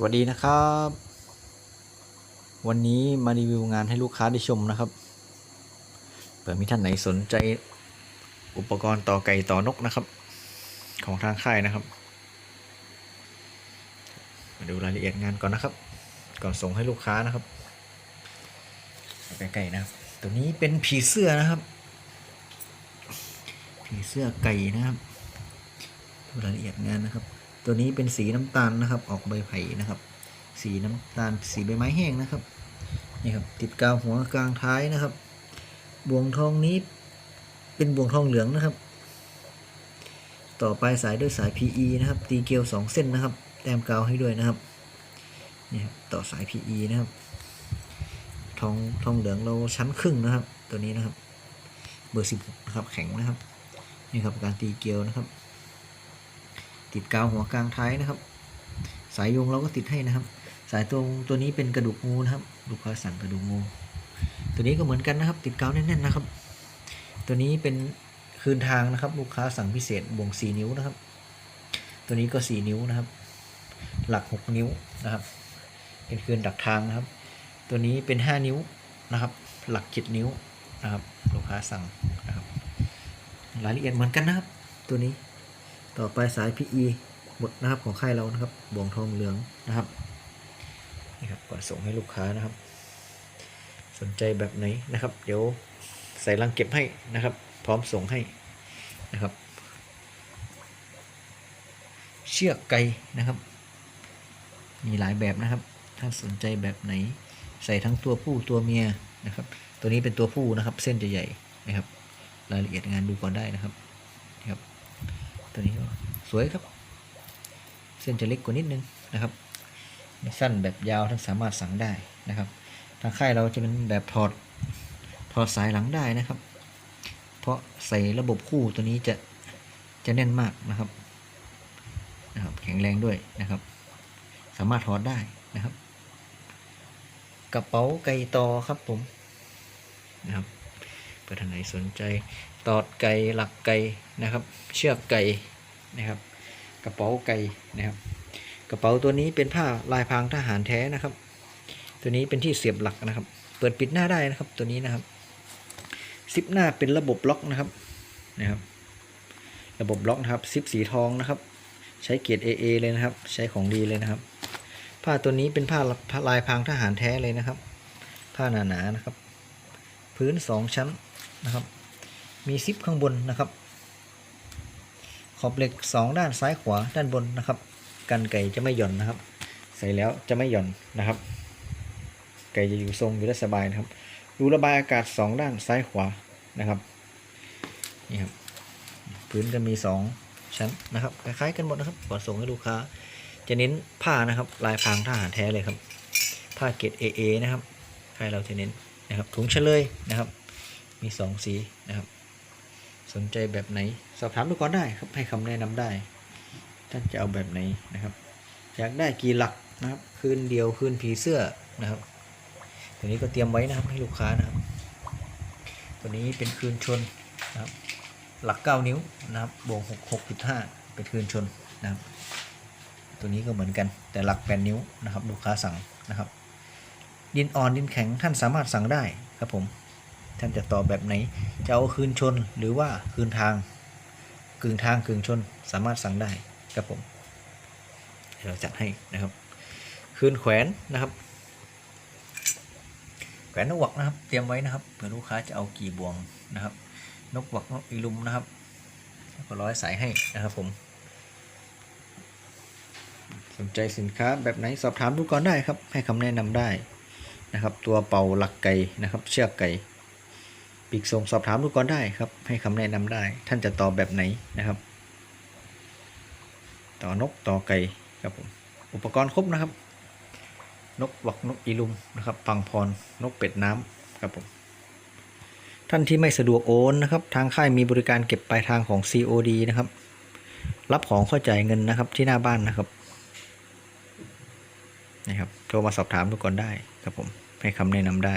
สวัสดีนะครับ วันนี้มารีวิวงานให้ลูกค้าได้ชมนะครับเผื่อมีท่านไหนสนใจอุปกรณ์ต่อไก่ต่อนกนะครับ ของทางค่ายนะครับ มาดูรายละเอียดงานก่อนนะครับ ก่อนส่งให้ลูกค้านะครับใกล้ๆนะครับ ตัวนี้เป็นผีเสื้อนะครับ ผีเสื้อไก่นะครับดูรายละเอียดงานนะครับ ตัวนี้เป็นสีน้ำตาลนะครับ ออกใบไผ่นะครับ สีน้ำตาลสีใบไม้แห้งนะครับนี่ครับติดกาวหัวกลางท้ายนะครับ บ่วงทองนี้เป็นบ่วงทองเหลืองนะครับ ต่อไปสายด้วยสาย PE นะครับ ตีเกลียว2เส้นนะครับ แต้มกาวให้ด้วยนะครับนี่ครับต่อสาย PE นะครับทองทองเหลืองเราชั้นครึ่งนะครับ ตัวนี้นะครับ เบอร์16นะครับแข็งนะครับนี่ครับการตีเกลียวนะครับ ติดกาวหัวกลางท้ายนะครับ สายโยงเราก็ติดให้นะครับ สายตรงตัวนี้เป็นกระดูกงูนะครับลูกค้าสั่งกระดูกงู ตัวนี้ก็เหมือนกันนะครับ ติดกาวแน่นๆนะครับ ตัวนี้เป็นคืนทางนะครับ ลูกค้าสั่งพิเศษบ่วง4 นิ้วนะครับ ตัวนี้ก็ 4 นิ้วนะครับ หลัก 6 นิ้วนะครับ เป็นคืนดักทางนะครับ ตัวนี้เป็น 5 นิ้วนะครับ หลัก 7 นิ้วนะครับ ลูกค้าสั่งนะครับ รายละเอียดเหมือนกันนะครับ ตัวนี้ ต่อไปสาย PE หมดนะครับของค่ายเรานะครับบ่วงทองเหลืองนะครับนี่ครับก่อนส่งให้ลูกค้านะครับ สนใจแบบไหนนะครับ เดี๋ยวใส่ลังเก็บให้นะครับ พร้อมส่งให้นะครับ เชือกไก่นะครับ มีหลายแบบนะครับ ถ้าสนใจแบบไหน ใส่ทั้งตัวผู้ตัวเมียนะครับ ตัวนี้เป็นตัวผู้นะครับ เส้นจะใหญ่นะครับ รายละเอียดงานดูก่อนได้นะครับ ตัวนี้ก็สวยครับ เส้นจะเล็กกว่านิดนึงนะครับสั้นแบบยาวท่านสามารถสั่งได้นะครับทางค่ายเราจะเป็นแบบถอดถอดสายหลังได้นะครับ เพราะใส่ระบบคู่ตัวนี้จะจะแน่นมากนะครับนะครับ แข็งแรงด้วยนะครับ สามารถถอดได้นะครับ กระเป๋าไก่ตอครับผมนะครับ เพื่อท่านไหนสนใจตอดไก่หลักไก่นะครับ เชือกไก่นะครับ กระเป๋าไก่นะครับ กระเป๋าตัวนี้เป็นผ้าลายพรางทหารแท้นะครับ ตัวนี้เป็นที่เสียบหลักนะครับ เปิดปิดหน้าได้นะครับตัวนี้นะครับซิปหน้าเป็นระบบล็อกนะครับนะครับ ระบบล็อกนะครับซิปสีทองนะครับ ใช้เกียร์ AA เลยนะครับ ใช้ของดีเลยนะครับ ผ้าตัวนี้เป็นผ้าลายพรางทหารแท้เลยนะครับ ผ้าหนาๆนะครับ พื้นสองชั้น นะครับ มีซิปข้างบนนะครับ ขอบเหล็ก 2 ด้านซ้ายขวาด้านบนนะครับ กันไก่จะไม่หย่อนนะครับ ใส่แล้วจะไม่หย่อนนะครับ ไก่จะอยู่ทรงอยู่ได้สบายนะครับ รูระบายอากาศ 2 ด้านซ้ายขวานะครับนี่ครับพื้นจะมี 2 ชั้นนะครับคล้ายๆกันหมดนะครับก่อนส่งให้ลูกค้า จะเน้นผ้านะครับ ลายพางทหารแท้เลยครับผ้าเกรด AA นะครับใครเราจะเน้นนะครับถุงเฉลยนะครับ มี 2 สีนะครับ สนใจแบบไหน สอบถามดูก่อนได้ครับให้คำแนะนำได้ ท่านจะเอาแบบไหนนะครับ อยากได้กี่หลักนะครับ คืนเดียวคืนผีเสื้อนะครับ ตัวนี้ก็เตรียมไว้นะครับให้ลูกค้านะครับ ตัวนี้เป็นคืนชนนะครับ หลัก 9 นิ้วนะครับบวก6 6.5 เป็นคืนชนนะครับตัวนี้ก็เหมือนกันแต่หลัก8นิ้วนะครับ ลูกค้าสั่งนะครับ ดินอ่อนดินแข็งท่านสามารถสั่งได้ครับผม ท่านจะตอบแบบไหน จะเอาคืนชนหรือว่าคืนทางกึ่งทางกึ่งชนสามารถสั่งได้ครับผมเราจัดให้นะครับ คืนแขวนนะครับ แขวนนกหวักนะครับ เตรียมไว้นะครับเผื่อลูกค้าจะเอากี่บ่วงนะครับ นกหวักนกอีลุมนะครับก็ร้อยสายให้นะครับผมสนใจสินค้าแบบไหนสอบถามดูก่อนได้ครับ ให้คำแนะนำได้นะครับ ตัวเป่าหลักไก่นะครับ เชือกไก่ ปีกส่งสอบถามดูก่อนได้ครับ ให้คำแนะนำได้ ท่านจะตอบแบบไหนนะครับ ต่อนกต่อไก่ครับผมอุปกรณ์ครบนะครับ นกวักนกอีลุมนะครับปังพรนกเป็ดน้ำครับผมท่านที่ไม่สะดวกโอนนะครับ ทางค่ายมีบริการเก็บปลายทางของ COD นะครับ รับของเข้าจ่ายเงินนะครับที่หน้าบ้านนะครับนะครับโทรมาสอบถามดูก่อนได้ครับผมให้คำแนะนำได้